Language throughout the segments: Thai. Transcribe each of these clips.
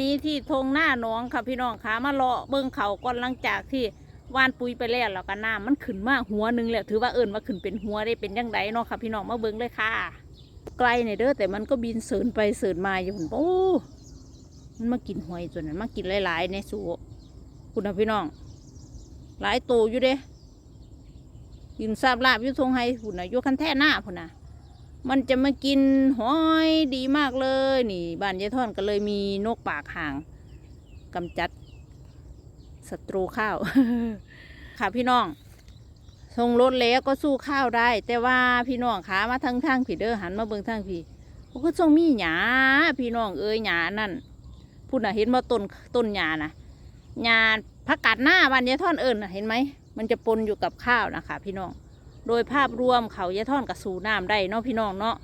นี้ที่ทงหน้าหน้องค่ะพี่น้องคะมาเลาะเบิ้งเขาก่อนหลังจากที่ว่านปุ๋ยไปแล้วแล้วก็น้ำมันขึ้นมาหัวหนึงแล้วถือว่าเอิญว่าขึ้นเป็นหัวได้เป็นยังไงเนาะค่ะพี่น้องมาเบิ้งเลยค่ะ ไกลเนี่ยเด้อแต่มันก็บินเสรินไปเสรินมาอยู่หุ่นโอ้มันมากินหอยตัวนั้นมากินหลายๆในสูคุณนะพี่น้อง หลายตัวอยู่เด้ยินทราบลาบยู่ทงไฮหุ่นนะยู่คันแท่หน้าพุ่นนะ มันจะมากินหอยดีมากเลยนี่บ้านยายท่อนก็เลยมีนกปากห่างกำจัดศัตรูข้าว ค่ะพี่น้องทรงรถแล้วก็สู้ข้าวได้ แต่ว่าพี่น้องขามาทางทางผีเด้อหันมาเบิ่งทางผีเขาก็ทรงมีหยาพี่น้องเอ้ยหยานั่นพูดน่ะเห็นว่าต้นต้นหยาน่ะหยาผักกาดหน้าบ้านยายท่อนเอิญนะเห็นไหมมันจะปนอยู่กับข้าวนะคะพี่น้อง โดยภาพรวมเขายะท่อนกับสูน้ำได้เนาะพี่น้องเนาะ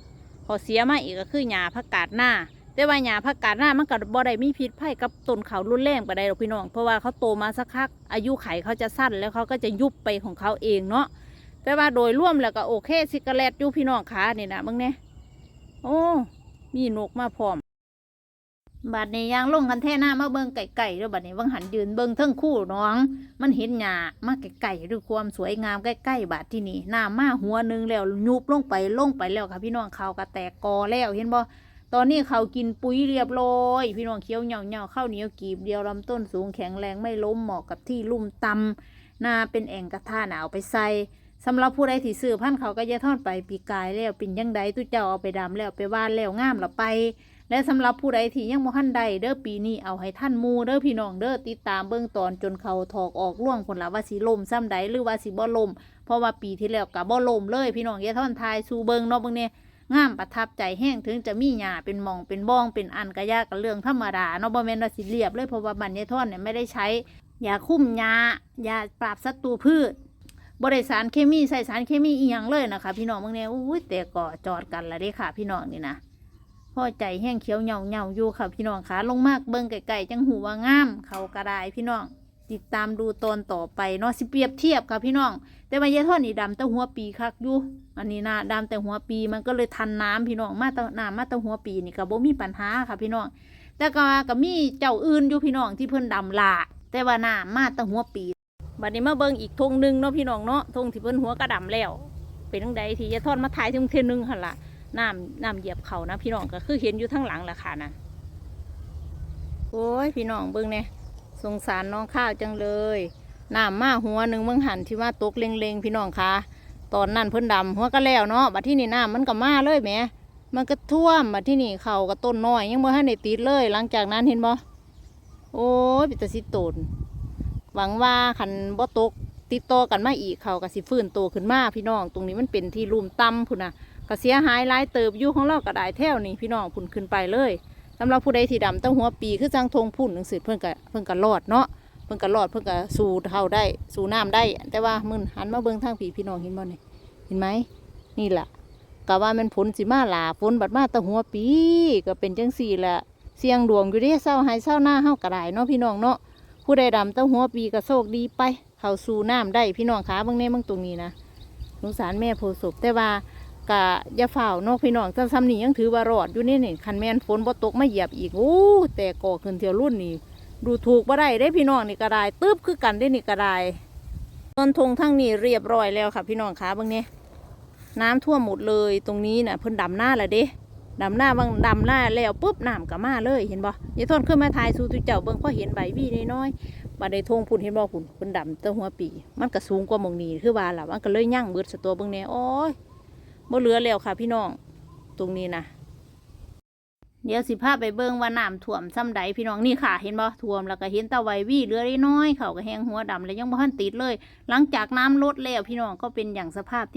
พอเสียมาอีกก็คือหญ้าผักกาดหน้า แต่ว่าหญ้าผักกาดหน้ามันก็บ่ได้มีพิษภัยกับต้นเขารุนแรงไปได้หรอกพี่น้อง เพราะว่าเขาโตมาสักพักอายุไขเขาจะสั้นแล้วเขาก็จะยุบไปของเขาเองเนาะแต่ว่าโดยร่วมแล้วก็โอเคซิกาเลตอยู่พี่น้องขาเนี่ยนะเบิ่งเนี่ยโอ้มีนกมาพร้อม บัดนี้ยางลงกันแท่หน้ามาเบิ่งไก่ๆด้วยบัดนี้เบิ่งหันยืนเบิ่งเทิงคู่น้อง มันเห็นหญ้ามาไก่ๆด้วยความสวยงามใกล้ๆบาดที่นี่หน้ำมาหัวหนึงแล้วยุบลงไปลงไปแล้วค่ะพี่น้องเขาก็แตกกอแล้วเห็นบ่ตอนนี้เขากินปุ๋ยเรียบร้อยพี่น้องเคี้ยวเหนียวๆข้าวเหนียวกีบเดียวลำต้นสูงแข็งแรงไม่ล้มเหมาะกับที่ลุ่มตำนาเป็นแอ่งกระทาหนาวไปใส่สำหรับผู้ใดที่ซื้อพันเขาก็จะทอดไปปีกายแล้วเป็นยังไดตุเจ้าเอาไปดำแล้วไปว่านแล้วงามแล้วไป และสำหรับผู้ใดที่ยังบ่ทันใดเด้อปีนี้เอาให้ท่านมูเด้อพี่น้องเด้อติดตามเบื้องตอนจนเขาถอกออกล่วงผลละว่าสิล่มซ้ำใดหรือว่าสิบ่ล่มเพราะว่าปีที่แล้วก็บ่ล่มเลย พี่น้องอย่าท่อนทายสู่เบิ่งเนาะเบิ่งเนี่ยงามประทับใจแห้งถึงจะมีหญ้าเป็นหมองเป็นบ้องเป็นอันกะยากกับเรื่องธรรมดาเนาะบ่แม่นว่าสิเรียบเลยเพราะว่าบันยายท่อนเนี่ยไม่ได้ใช้ยาคุ้มหญ้ายาปราบศัตรูพืชบ่ได้สารเคมีใส่สารเคมีอีหยังเลยนะคะ พี่น้องเบิ่งเนี่ยอุ้ยแต่ก็จอดกันละเด้ค่ะ พี่น้องนี่นะ พ่อใจแห้งเขียวเหงาเหงาอยู่ค่ะพี่น้องขาลงมากเบิ่งไก่ๆจังหูว่างาม เขากระไดพี่น้อง ติดตามดูตอนต่อไปเนาะสิเปรียบเทียบค่ะพี่น้อง แต่ว่ายายทอดนี่ดำแต่หัวปีคักอยู่อันนี้นะดำแต่หัวปีมันก็เลยทันน้ำพี่น้องมาต่น้ำมาต่หัวปีนี่ก็บ่มีปัญหาค่ะพี่น้อง แต่ก็ก็มีเจ้าอื่นอยู่พี่น้องที่เพิ่นดำลาแต่ว่าน้ำมาต่หัวปีบัดนี้มาเบิ่งอีกธงหนึงเนาะพี่น้องเนาะธงที่เพิ่นหัวกระดำแล้ว เป็นจังใดที่ยายทอดมาถ่ายถึงเทยนหนึงหั่นล่ะ น้ำน้ำเหยียบเขานะ พี่น้องก็คือเห็นอยู่ทั้งหลังแหละค่ะนะโอ้ยพี่น้องเบิ่งเนี่ยสงสารน้องข้าวจังเลยน้ำมาหัวหนึ่งเบิ่งหันที่ว่าตกเล็งๆพี่น้องคะตอนนั้นเพิ่นดำหัวก็แล้วเนาะบัดที่นี่น้ำมันก็มาเลยแหมมันก็ท่วมบัดที่นี่เขาก็ต้นน้อย ยังบ่ทันได้ติดเลย หลังจากนั้นเห็นบ่โอ้ยปิตาสิโตนหวังว่าขันบ่ตกติดต่อกันมาอีกเขาก็สิฟื้นโตขึ้นมาพี่น้อง ตรงนี้มันเป็นที่ลุ่มต่ำพุ่นน่ะ ก็เสียหายหลายเติบอยู่ของเราก็ได้แถวนี่พี่น้องพุ่นขึ้นไปเลยสำหรับผู้ใดที่ดำเต้าหัวปีคือจังทงพุ่นหนังสือเพิ่นก็เพิ่นก็รอดเนาะเพิ่นก็รอดเพิ่นก็สู่เท่าได้สู่น้ำได้ แต่ว่ามึนหันมาเบิ่งทางผีพี่น้องเห็นบ่นี่เห็นไหมนี่แหละก็ว่ามันผลสิมาหลาฝนบัดมาต้หัวปีก็เป็นจังสี่แหละเสียงดวงอยู่ด้เศร้าหายเศร้าหน้าเฮาก็ได้เนาะพี่น้องเนาะผู้ใดดำเต้าหัวปีก็โชคดีไป เข้าสู่น้ำได้พี่น้องขาเบิ่งแน่เบิ่งตรงนี้นะสงสารแม่โพศพแต่ว่า กะยาฝ่าวนอกพี่น้องซ้ำซ้ำนี่ยังถือว่ารอดอยู่นี่นี่คันแมนฝนบ่ตกไมาเหยียบอีกโอ้แต่ก่อขึ้นเที่ยวรุ่นนี่ดูถูกบ่ได้ได้พี่น้องนี่ก็ได้ตึ๊บคือกันได้นี่ก็ได้ต้นทงทั้งนี้เรียบร้อยแล้วค่ะ พี่น้องคะบางเนี่ยน้ำท่วมหมดเลยตรงนี้น่ะเพิ่นดำหน้าและเด้ดำหน้าบางดำหน้าแล้วปุ๊บน้ำก็มาเลยเห็นบ่ยายทนขึ้นมาถ่ายสู่ตุเจ้าเบิ่งพอเห็นใบวี่น้อยๆบัดได้ทงพุ่นเห็นบ่พุ่นเพิ่นดำแตั้งหัวปี มันก็สูงกว่ามองนี้คือว่าล่ะมันก็เลยยั่งเบิดสตัวเบิ่งแน่โอ้ย บ่เหลือแล้วค่ะ พี่น้อง ตรงนี้นะเดี๋ยวสิพาไปเบิ่งว่าน้ำท่วมซ้ำใดพี่น้องนี่ค่ะ เห็นบ่ท่วมแล้วก็เห็นตะไววี่เรือได้น้อยเขาก็แห้งหัวดำแล้วยังบ่ทันติดเลย หลังจากน้ำลดแล้วพี่น้องก็เป็นอย่างสภาพที่